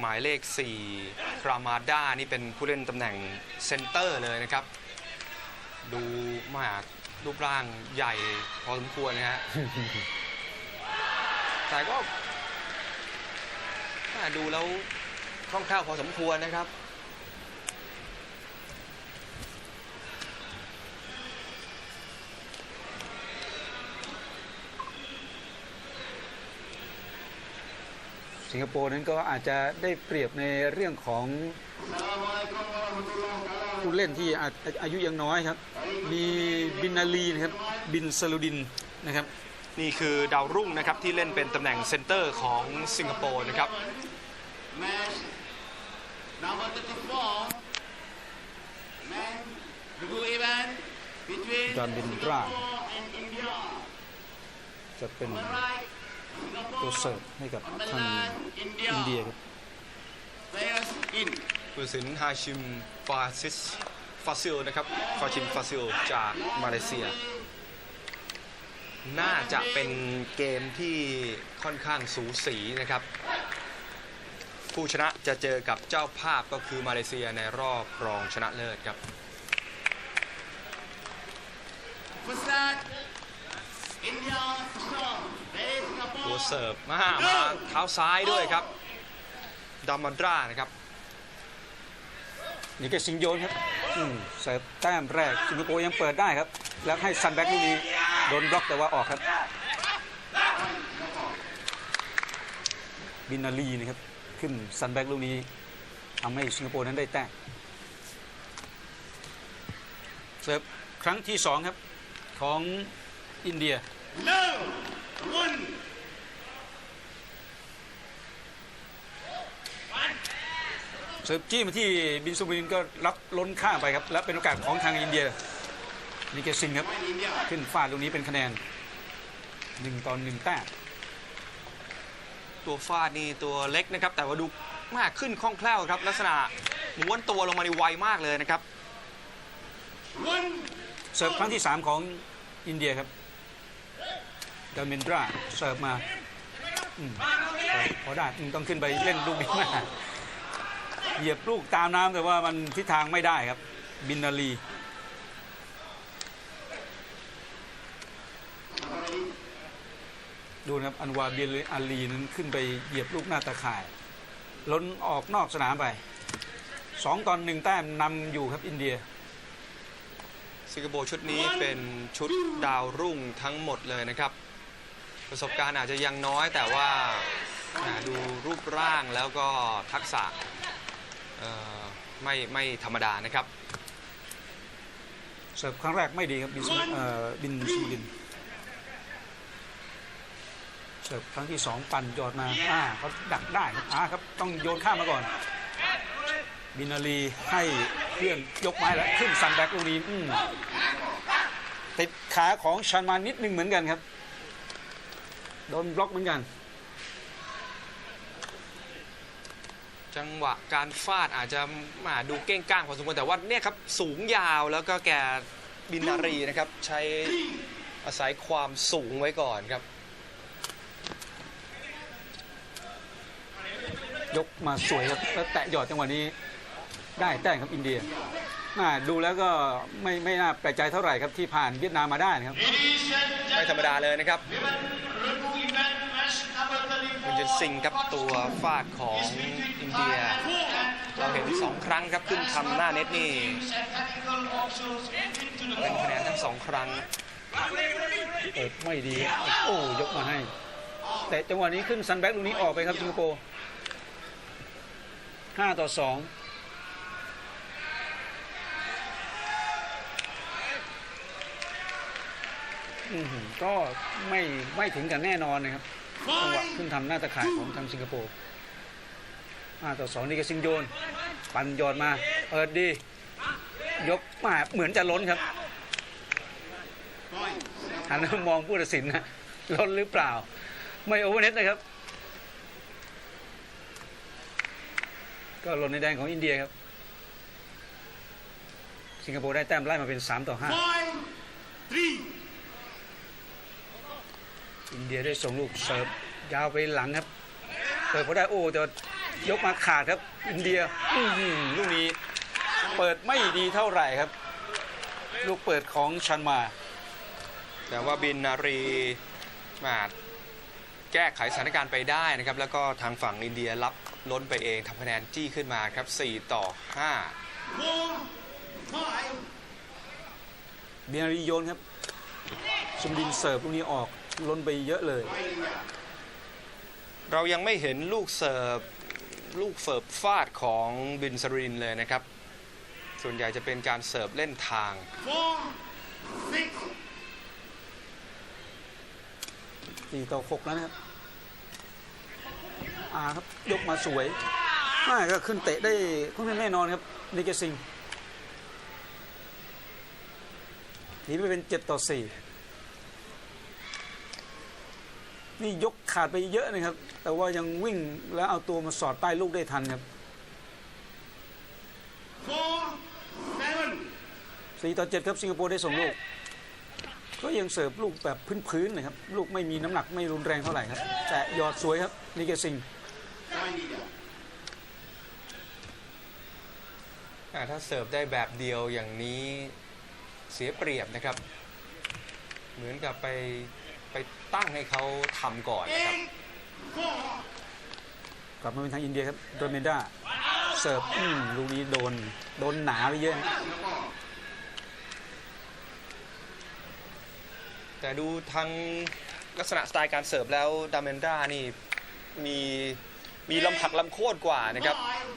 หมายเลข4ครามาด้านี่เป็นผู้เล่นตำแหน่งเซนเตอร์เลยนะครับ ดูมากรูปร่างใหญ่พอสมควรนะฮะ แต่ก็แม่ดูแล้วคล่องแคล่วพอสมควรนะครับ สิงคโปร์นั้นก็อาจจะได้เปรียบในเรื่องของผู้เล่นที่อาอายุยังน้อยครับ มีบินนาลีนะครับบินสลูดินนะครับนี่คือดาวรุ่งนะครับที่เล่นเป็นตำแหน่งเซนเตอร์ของสิงคโปร์นะครับ Match number 34. Man, Dugu event between John Bindra. Singapore and India. จะเป็น On the right, ตัวเสิร์ฟให้กับทางอินเดียครับผู้ตัดสินฮาชิมฟาซิสฟาซิลนะครับฟาชิมฟาซิลจากมาเลเซีย น่าจะเป็นเกมที่ค่อนข้างสูสีนะครับ ผู้ชนะจะเจอกับเจ้าภาพก็คือมาเลเซียในรอบรองชนะเลิศครับ First start. India strong. There is ตัว Singapore. เสิร์ฟมามาเท้าซ้ายด้วยครับดามันดรานะครับนี่ก็สิงโยนครับอืมเสิร์ฟแต้มแรกสิงคโปร์ยังเปิดได้ครับ แล้วให้ซันแบ็กลูกนี้โดนบล็อกแต่ว่าออกครับ บินนาลีนะครับ ขึ้นซันแบ็กลูกนี้ทำให้สิงคโปร์นั้นได้แต้มเสิร์ฟครั้งที่สองครับของอินเดีย No. One. เสิร์ฟจี้มาที่บินซูบินก็รับล้นข้ามไปครับ และเป็นโอกาสของทางอินเดียนิเกซิงครับ Point India. ขึ้นฟาดตรงนี้เป็นคะแนนหนึ่งต่อหนึ่งแต้มตัวฟาดนี่ตัวเล็กนะครับ แต่ว่าดูมากขึ้นคล่องแคล่วครับ ลักษณะม้วนตัวลงมาในไวมากเลยนะครับ One. เสิร์ฟครั้งที่ 3 ของอินเดียครับ ดามินดราเสิร์ฟมาพอได้ต้องขึ้นไปเล่นลูกนี้มาเหยียบลูกตามน้ำแต่ว่ามันทิศทางไม่ได้ครับ บินนาลีดูนะครับ อันวาเบียอาลีนั้นขึ้นไปเหยียบลูกหน้าตาข่าย ล้นออกนอกสนามไปสองตอนหนึ่งแต้มนำอยู่ครับอินเดีย สิงคโปร์ชุดนี้เป็นชุดดาวรุ่งทั้งหมดเลยนะครับ ประสบการณ์อาจจะยังน้อยแต่ว่าดูรูปร่างแล้วก็ทักษะไม่ไม่ธรรมดานะครับเสิร์ฟครั้งแรกไม่ดีครับบินซูเอ่อบินซูลินเสิร์ฟครั้งที่สองปั่นยอดมาอ่าเขาดักได้ครับอ่าครับต้องโยนข้ามมาก่อน บินาลีให้เพื่อนยกไม้แล้วขึ้นซันแบ็กลูกนี้ติดขาของชันมานิดนึงเหมือนกันครับ โดนบล็อกเหมือนกัน จังหวะการฟาดอาจจะมาดูเก้งก้างพอสมควรแต่ว่าเนี่ยครับสูงยาวแล้วก็แกบินนารีนะครับ ใช้อาศัยความสูงไว้ก่อนครับ ยกมาสวยครับแล้วแตะหยอดจังหวะนี้ ได้แต้มครับอินเดียน่าดูแล้วก็ไม่ไม่น่าแปลกใจเท่าไหร่ครับที่ผ่านเวียดนามมาได้นะครับ ไม่ธรรมดาเลยนะครับ คุณเจนซิงครับตัวฟาดของอินเดีย เราเห็นสองครั้งครับขึ้นทำหน้าเน็ตนี่เป็นคะแนนทั้งสองครั้งเปิดไม่ดี โอ้ยกมาให้ แต่จังหวะนี้ขึ้นซันแบ็กลูกนี้ออกไปครับสิงคโปร์ห้าต่อสองก็ไม่ไม่ถึงกันแน่นอนนะครับ จังหวะขึ้นทำหน้าตะข่ายของทางสิงคโปร์ห้าต่อสองนี่ก็ซิงโยน ปั่นยอดมาเปิดดี ยกมาเหมือนจะล้นครับ Point. หันมามองผู้ตัดสินนะล้นหรือเปล่า ไม่โอเวอร์เน็ตนะครับ ก็หล่นในแดนของอินเดียครับ สิงคโปร์ได้แต้มไล่มาเป็น 3 ต่อ Point. Three. 5 อินเดียได้ส่งลูกเสิร์ฟยาวไปหลังครับเปิดพอได้โอ้แต่ว่ายกมาขาดครับ อินเดียอื้อหือลูกนี้เปิดไม่ดีเท่าไหร่ครับ ลูกเปิดของชันมา แต่ว่าบินนารีมาแก้ไขสถานการณ์ไปได้นะครับ แล้วก็ทางฝั่งอินเดียรับล้นไปเองทำคะแนนจี้ขึ้นมาครับ 4 ต่อ Four, five, เบียนารีโยนครับ สุมดินเสิร์ฟลูกนี้ออก ล้นไปเยอะเลย5เรายังไม่เห็นลูกเสิร์ฟลูกเสิร์ฟฟาดของบินสรินเลยนะครับ ส่วนใหญ่จะเป็นการเสิร์ฟเล่นทาง four, six, สี่ต่อหกแล้วนะครับอ่าครับยกมาสวยน่าก็ขึ้นเตะได้ค่อนข้างแน่นอนครับนิเกซิงหนีไปเป็นเจ็ดต่อสี่ นี่ยกขาดไปเยอะนะครับ แต่ว่ายังวิ่งแล้วเอาตัวมาสอดใต้ลูกได้ทันครับ four, seven, สี่ต่อเจ็ดครับสิงคโปร์ได้ส่งลูก ก็ยังเสิร์ฟลูกแบบพื้นๆนะครับ ลูกไม่มีน้ำหนักไม่รุนแรงเท่าไหร่ครับ แต่หยอดสวยครับนิเกซิง point India. อ่าถ้าเสิร์ฟได้แบบเดียวอย่างนี้เสียเปรียบนะครับ เหมือนกับไป ไปตั้งให้เขาทำก่อนนะครับ Eight, four, กลับมาเป็นทางอินเดียครับโดเมนดาเสิร์ฟอืมลูกนี้โดนโดนหนาไปเยอะนะแต่ดูทางลักษณะสไตล์การเสิร์ฟแล้วดาเมนดรานี่มีมีลำผักลำโคตรกว่านะครับ five,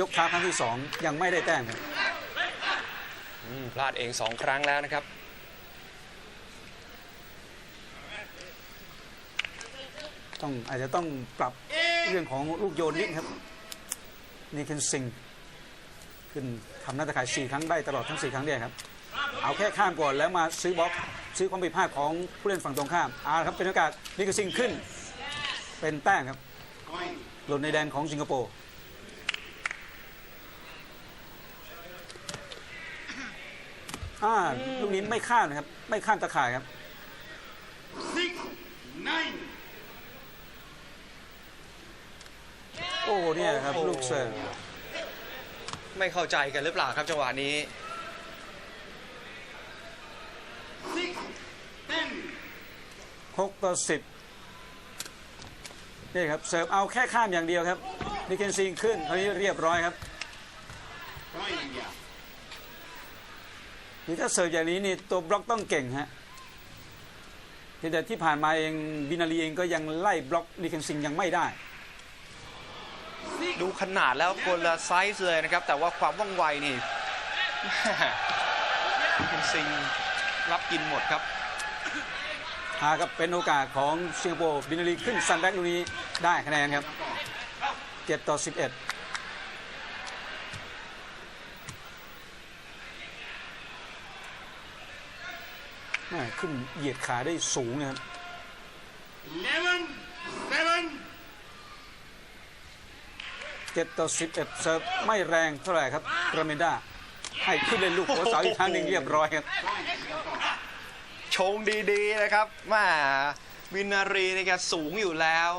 ยกเท้าครั้งที่สองยังไม่ได้แต้มครับอืมพลาดเองสองครั้งแล้วนะครับ ต้องอาจจะต้องปรับเรื่องของลูกโยนนิดครับ นี่คือซิงขึ้นทำหน้าตะข่ายสี่ครั้งได้ตลอดทั้งสี่ครั้งเนี่ยครับ เอาแค่ข้ามก่อนแล้วมาซื้อบล็อก ซื้อความผิดพลาดของผู้เล่นฝั่งตรงข้ามเอาละครับเป็นโอกาสนี่คือซิงขึ้น เป็นแต้มครับ point. หล่นในแดนของสิงคโปร์อ่าลูกนี้ไม่ข้ามนะครับ ไม่ข้ามตะข่ายครับ Six, nine, โอ้เนี่ยครับโอ้โหลูกเสิร์ฟไม่เข้าใจกันหรือเปล่าครับจังหวะนี้ six, ten, หกต่อสิบนี่ครับเสิร์ฟเอาแค่ข้ามอย่างเดียวครับนิเคนซิงขึ้นคราวนี้เรียบร้อยครับ point India. นี่ถ้าเสิร์ฟอย่างนี้นี่ตัวบล็อกต้องเก่งฮะแต่ที่ผ่านมาเองบินาลีเองก็ยังไล่บล็อกนิเคนซิงยังไม่ได้ ดูขนาดแล้วคนละไซส์เลยนะครับ แต่ว่าความว่องไวนี่แม่คุณซิงรับกินหมดครับหาครับเป็นโอกาสของสิงคโปร์บินาลีขึ้นซันแบ็กลูกนี้ได้คะแนนครับ7ต่อ 11แม่ขึ้นเหยียดขาได้สูงนะครับ Eleven, seven, 7ต่อ 11เสิร์ฟไม่แรงเท่าไหร่ครับราเมนดาให้ขึ้นเล่นลูกหัวเสาอีกครั้งหนึ่งเรียบร้อยครับชงดีๆนะครับแมาวินารีในการสูงอยู่แล้ว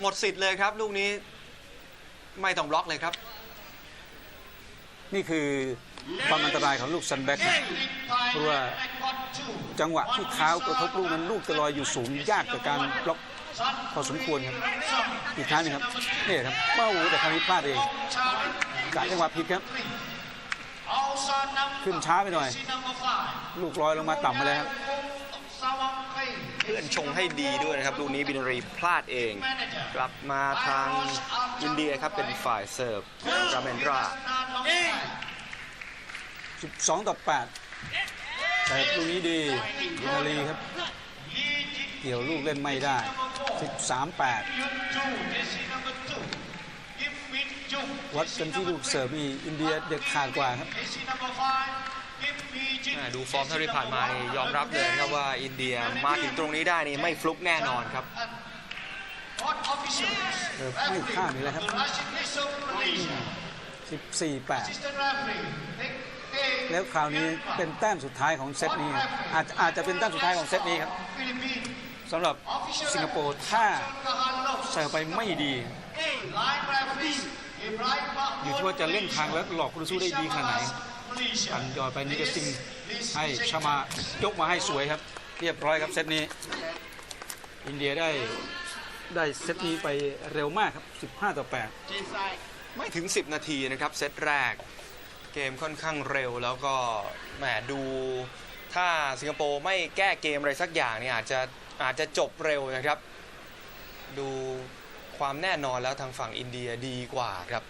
หมดสิทธิ์เลยครับ ลูกนี้ไม่ต้องบล็อกเลยครับ นี่คือ ความอันตรายของลูกซันแบ็กเพราะว่าจังหวะที่เท้ากระทบลูกนั้นลูกจะลอยอยู่สูงยากกับการบล็อกพอสมควรครับ อีกครั้งหนึงครับนี่ครับเป้าแต่ครั้งนี้พลาดเองกะจังหวะผิดครับ ขึ้นช้าไปหน่อย ลูกลอยลงมาต่ำมาแล้วครับเพื่อนชงให้ดีด้วยนะครับลูกนี้บินารีพลาดเอง กลับมาทางอินเดียครับเป็นฝ่ายเสิร์ฟราเมนดรา 12 ต่อ 8 แต่ลูกนี้ดีบินาลีครับ เกี่ยวลูกเล่นไม่ได้ 13 8 วัดกันที่ลูกเสิร์ฟนี่อินเดียเด็ดขาดกว่าครับอ่าดูฟอร์มเท่าที่ผ่านมานี่ยอมรับเลยนะครับว่าอินเดียมาถึงตรงนี้ได้นี่ไม่ฟลุกแน่นอนครับเสิร์ฟไม่ข้ามเลยครับ 14 8 แล้วคราวนี้เป็นแต้มสุดท้ายของเซตนี้ อาจอาจจะเป็นแต้มสุดท้ายของเซตนี้ครับสำหรับสิงคโปร์ถ้าเสิร์ฟไปไม่ดีอยู่ที่ว่าจะเล่นทางแล้วหลอกคู่สู้ได้ดีขนาดไหนปันยอดไปนิกซิงให้ชามายกมาให้สวยครับ เรียบร้อยครับเซตนี้ อินเดียได้ได้เซตนี้ไปเร็วมากครับ 15 ต่อ 8 ไม่ถึง 10 นาทีนะครับ เซตแรก เกมค่อนข้างเร็วแล้วก็แหมดูถ้าสิงคโปร์ไม่แก้เกมอะไรสักอย่างเนี่ยอาจจะอาจจะจบเร็วนะครับ ดูความแน่นอนแล้วทางฝั่งอินเดียดีกว่าครับ